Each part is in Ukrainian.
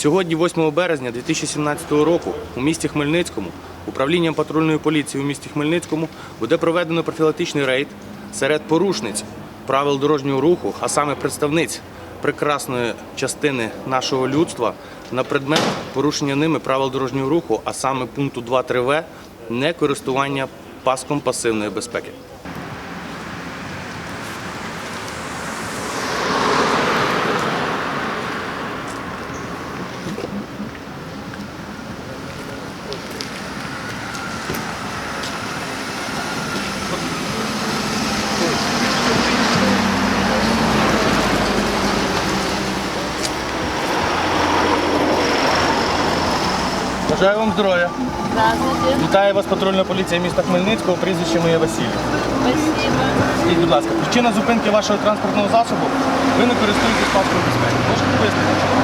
Сьогодні, 8 березня 2017 року, у місті Хмельницькому, управлінням патрульної поліції у місті Хмельницькому буде проведено профілактичний рейд серед порушниць правил дорожнього руху, а саме представниць прекрасної частини нашого людства на предмет порушення ними правил дорожнього руху, а саме пункту 2.3в не користування паском пасивної безпеки. Бажаю вам здоров'я. Здравствуйте. Вітаю вас патрульна поліція міста Хмельницького, прізвище моє Василь. Спасибо. Скажіть, будь ласка, причина зупинки вашого транспортного засобу, ви не користуєтесь паскою безпеки. Можете пояснити? чому?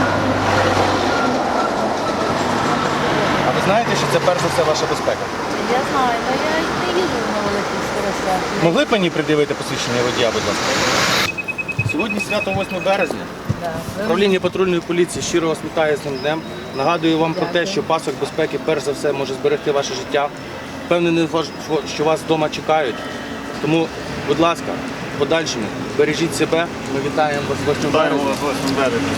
А ви знаєте, що це перш за все ваша безпека? Я знаю, но я не їду на великих скоростях. Могли б мені придивити посвідчення водія, будь ласка? Сьогодні свято 8 березня. Управління патрульної поліції щиро вас вітає з цим днем. Нагадую вам про те, що пасок безпеки перш за все може зберегти ваше життя. Впевнений, що вас вдома чекають. Тому, будь ласка, в подальшому бережіть себе. Ми вітаємо вас з 8 Вітаємо березня. вас 8 березня.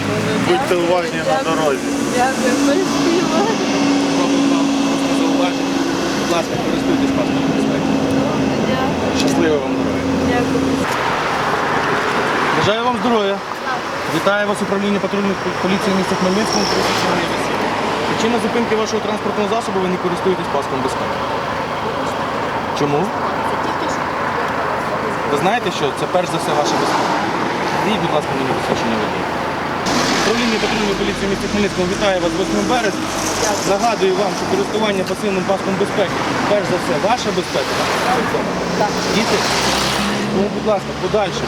Будьте уважні на дорозі. Дякую, спасибо. Будь ласка, користуйтесь паском безпеки. Щасливо вам дороги. Дякую. Бажаю вам здоров'я. Вітаю вас управління патрульної поліції міста Хмельницького. Причина зупинки вашого транспортного засобу ви не користуєтесь паском безпеки. Чому? Ви знаєте, що це перш за все ваша безпека. Діть, будь ласка, мені посвідчення водія. Управління патрульної поліції міста Хмельницького вітає вас з 8 березня. Нагадую вам, що користування пасивним паском безпеки перш за все ваша безпека. Так. Діти, тому, будь ласка, подальше.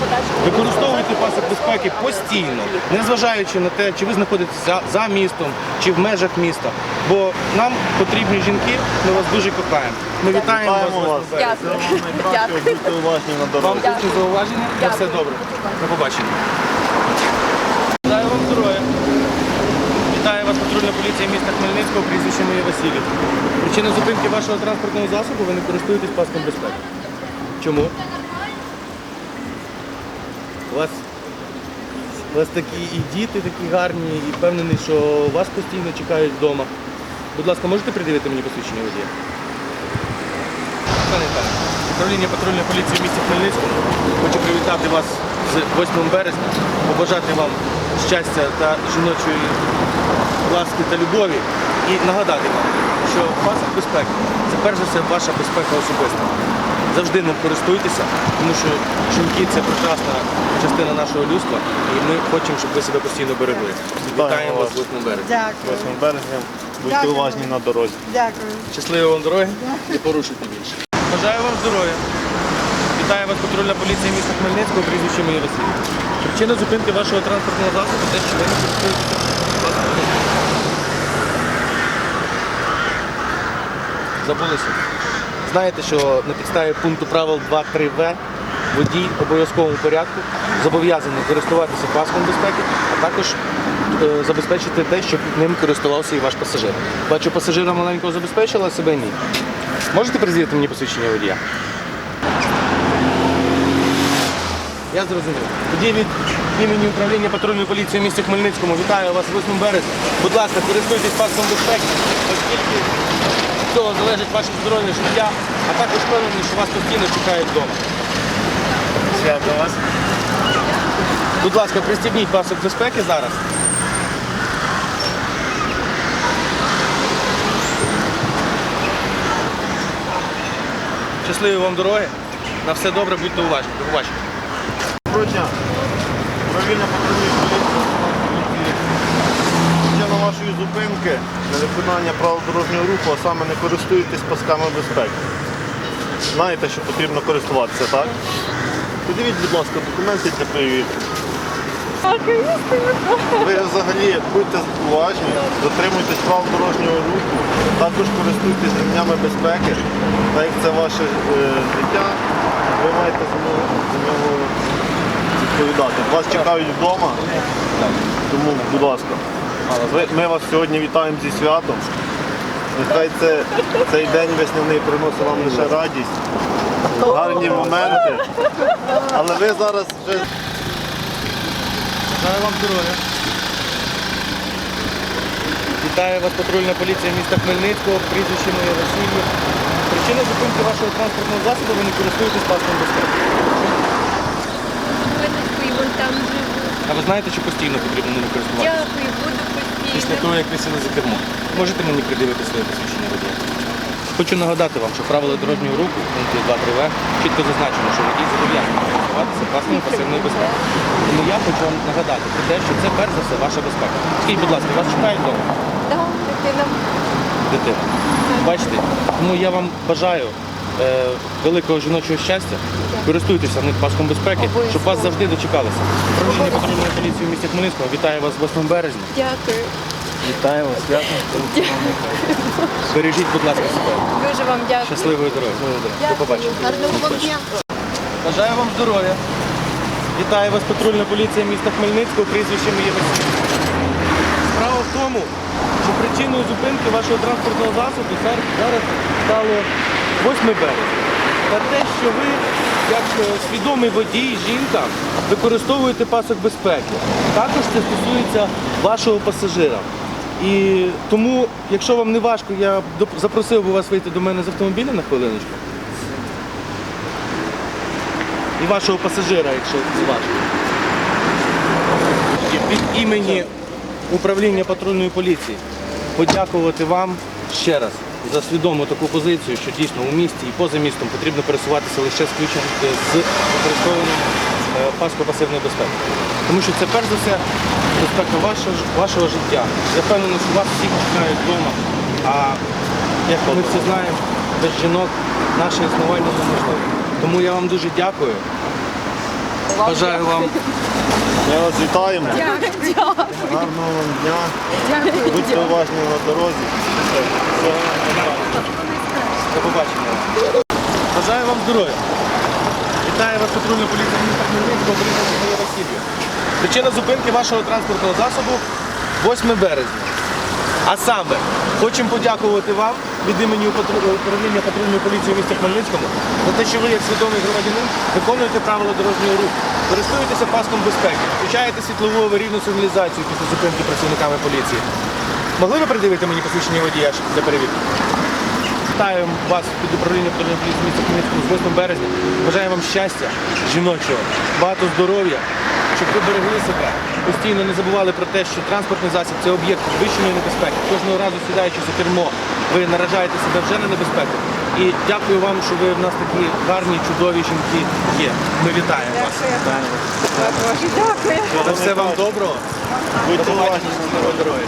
Використовуйте пасок безпеки постійно, незважаючи на те, чи ви знаходитеся за, за містом, чи в межах міста. Бо нам потрібні жінки, ми вас дуже кохаємо. Ми вітаємо вас. Вітаємо вас. з 8 березня. Дякую. Дякую. будьте уважні на Вам дорозі. зауваження? На все добре. До побачення. Вітаю вам здоров'я. Вітаю вас патрульна поліція міста Хмельницького, прізвище моє Василів. Причина зупинки вашого транспортного засобу, ви не користуєтесь паском безпеки. Чому? У вас, у вас такі і діти такі гарні, і впевнений, що вас постійно чекають вдома. Будь ласка, можете придивити мені посвідчення водія? Управління патрульної поліції в місті Хмельницькому хочу привітати вас з 8 березня, побажати вам щастя та жіночої ласки та любові і нагадати вам, що пасок безпеки це перш за все ваша безпека особиста. Завжди ним користуйтеся, тому що жінки це прекрасна частина нашого людства, і ми хочемо, щоб ви себе постійно берегли. Вітаємо вас з 8 березня. Дякую. 8 березня. Будьте Дякую. уважні на дорозі. Дякую. Щасливої вам дороги, не порушуйте більше. Бажаю вам здоров'я. Вітаю вас патрульна поліція міста Хмельницького, прізвище моє Василь. Причина зупинки вашого транспортного засобу те, що ви не користуєтеся. Забулися. Знаєте, що на підставі пункту правил 2.3в водій в обов'язковому порядку зобов'язаний користуватися паском безпеки, а також е, забезпечити те, щоб ним користувався і ваш пасажир. Бачу, пасажира маленького забезпечила, а себе ні. Можете призвіти мені посвідчення водія? Я зрозумів. Тоді від імені управління патрульної поліції в місті Хмельницькому вітаю вас 8 березня. Будь ласка, користуйтесь паском безпеки, оскільки від цього залежить ваше здоров'я життя, а також впевнений, що вас постійно чекають вдома. Свято вас. Будь ласка, пристібніть пасок безпеки зараз. Щасливі вам дороги. На все добре, будьте уважні. До побачення. Доброго дня. Поліції. Причина вашої зупинки невиконання правил дорожнього руху, а саме не користуєтесь пасками безпеки. Знаєте, що потрібно користуватися, так? Подивіть, будь ласка, документи для перевірки. Ви взагалі будьте уважні, дотримуйтесь правил дорожнього руху, також користуйтесь ремнями безпеки, так як це ваше е, життя, ви маєте за нього, за нього відповідати. Вас чекають вдома, тому, будь ласка. Ми вас сьогодні вітаємо зі святом. Нехай це, цей день весняний приносить вам лише радість, гарні моменти. Але ви зараз вже Бажаю вам здоров'я. Вітаю вас патрульна поліція міста Хмельницького, прізвище моє Васильєв. Причина зупинки вашого транспортного засобу, ви не користуєтесь паском безпеки. І вон там живу. А ви знаєте, що постійно потрібно ними користуватися? Дякую, буду Після того, як ви сіли за кермо. Можете мені придивити своє посвідчення водія? Хочу нагадати вам, що правила дорожнього руху в пункті 2.3в чітко зазначено, що водій зобов'язаний користуватися паском пасивної безпеки. Тому я хочу вам нагадати про те, що це перш за все ваша безпека. Скажіть, будь ласка, вас чекають вдома? Да, дитина. дитина. Бачите, тому я вам бажаю е, великого жіночого щастя. Користуйтеся паском безпеки, щоб вас завжди дочекалися. Управління патрульної поліції в місті Хмельницькому вітаю вас 8 березня. Дякую. Вітаю вас, свято. Бережіть, будь ласка, себе. Дуже вам дякую. Щасливої дороги. До побачення. Гарного вам дня. Бажаю вам здоров'я. Вітаю вас, патрульна поліція міста Хмельницького, прізвище моє Василь. Справа в тому, що причиною зупинки вашого транспортного засобу зараз стало 8 березня. Та те, що ви, як е, свідомий водій, жінка, використовуєте пасок безпеки. Також це стосується вашого пасажира. І тому, якщо вам не важко, я запросив би вас вийти до мене з автомобіля на хвилиночку. І вашого пасажира, якщо це важко. І від імені управління патрульної поліції подякувати вам ще раз за таку позицію, що дійсно у місті і поза містом потрібно пересуватися лише з ключем е, з використовуванням е, паску пасивної безпеки. Тому що це перш за все безпека вашого, вашого життя. Я впевнений, що вас всіх чекають вдома. А як ми всі знаємо, без жінок наше існування неможливе. Тому я вам дуже дякую. Бажаю вам ми вас вітаємо. Гарного вам дня. Будьте уважні на дорозі. До побачення. Бажаю вам здоров'я. Вітаю вас патрульна поліція міста Хмельницького, прізвище моє Васильєв. Причина зупинки вашого транспортного засобу 8 березня. А саме, хочемо подякувати вам від імені управління патрульної поліції у місті Хмельницькому за те, що ви, як свідомий громадянин, виконуєте правила дорожнього руху, користуєтеся паском безпеки, включаєте світлову аварійну сигналізацію після зупинки працівниками поліції. Могли ви придивити мені посвідчення водія для перевірки? Вітаю вас під управління патрульної поліції міста Хмельницького з 8 березня. Бажаю вам щастя, жіночого, багато здоров'я, щоб ви берегли себе. Постійно не забували про те, що транспортний засіб це об'єкт підвищеної небезпеки. Кожного разу сідаючи за кермо, ви наражаєте себе вже на небезпеку. І дякую вам, що ви в нас такі гарні, чудові жінки є. Ми вітаємо вас. Дякую. Все вам доброго. Будьте уважні. дороги.